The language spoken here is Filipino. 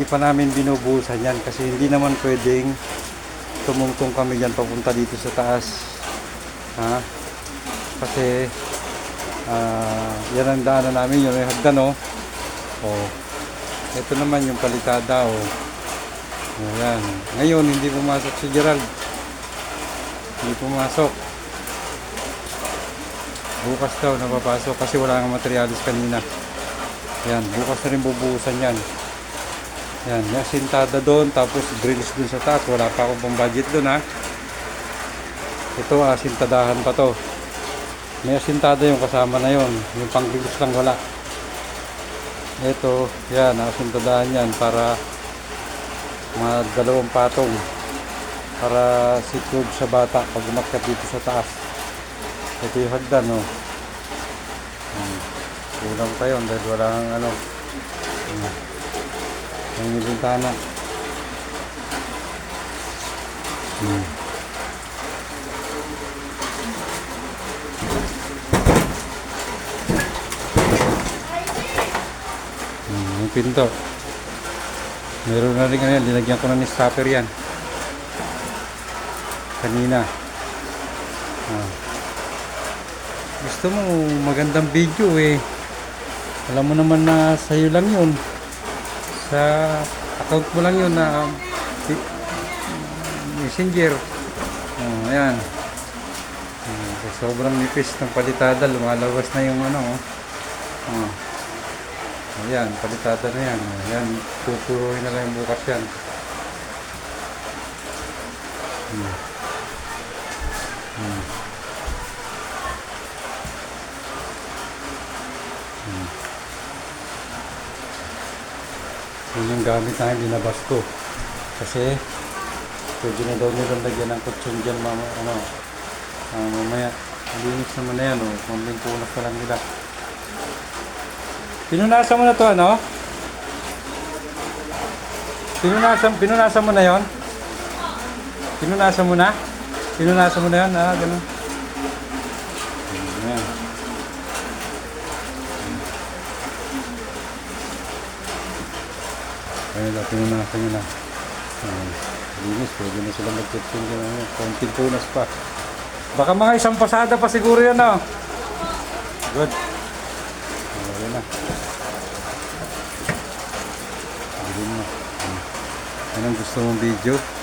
hindi pa namin binubuhusan yan kasi hindi naman pwedeng tumungtong kami dyan papunta dito sa taas. Ha? Kasi ah, yan ang daanan namin, yun yung hagdan oh. Oh. Ito naman yung palitada oh. Ayan. Ngayon hindi pumasok si Gerald. Hindi pumasok. Bukas daw napapasok kasi wala nga materialis kanina. Yan, bukas na rin bubuhusan yan. Yan, may asintada doon, tapos grills doon sa taas. Wala pa akong pang budget doon ha. Ito, asintadahan pa to. May asintada yung kasama na yon Yung pang grills lang wala. Ito, yan, asintadahan yan para mga patong para secure sa bata pag umakyat dito sa taas. Ito yung hagdan, no. Hmm. Kulang pa yun dahil wala kang ano. Hmm. Ang bintana. Hmm. Hmm, pinto. Meron na rin ngayon, linagyan ko na ni stopper yan. Kanina. Ah. Gusto mo magandang video eh. Alam mo naman na sa'yo lang yun. Sa account mo lang yun na ti- messenger. Oh, ayan. Sa sobrang nipis ng palitada, lumalabas na yung ano. Oh. Ayan, palitada na yan. Ayan, tuturuin na lang bukas yan. Hmm. Yun yung gamit na binabas ko. Kasi, pwede na daw nilang lagyan ng kutsyon dyan mama, ano, ah, mamaya. Linis naman na yan, oh. Kumbing punas pa lang nila. Pinunasan mo na to ano? Pinunasan, pinunasan mo na yon? Pinunasan mo na? Pinunasan mo na yan? Ah, ganun. Ayan. Ayun na, pinunasan nyo na. Ayan. Linis, pwede na sila mag-kitchen dyan. Ano, konting punas pa. Baka mga isang pasada pa siguro yan, no? Good. Ayun na. Mo. Hmm. Anong gusto mong video?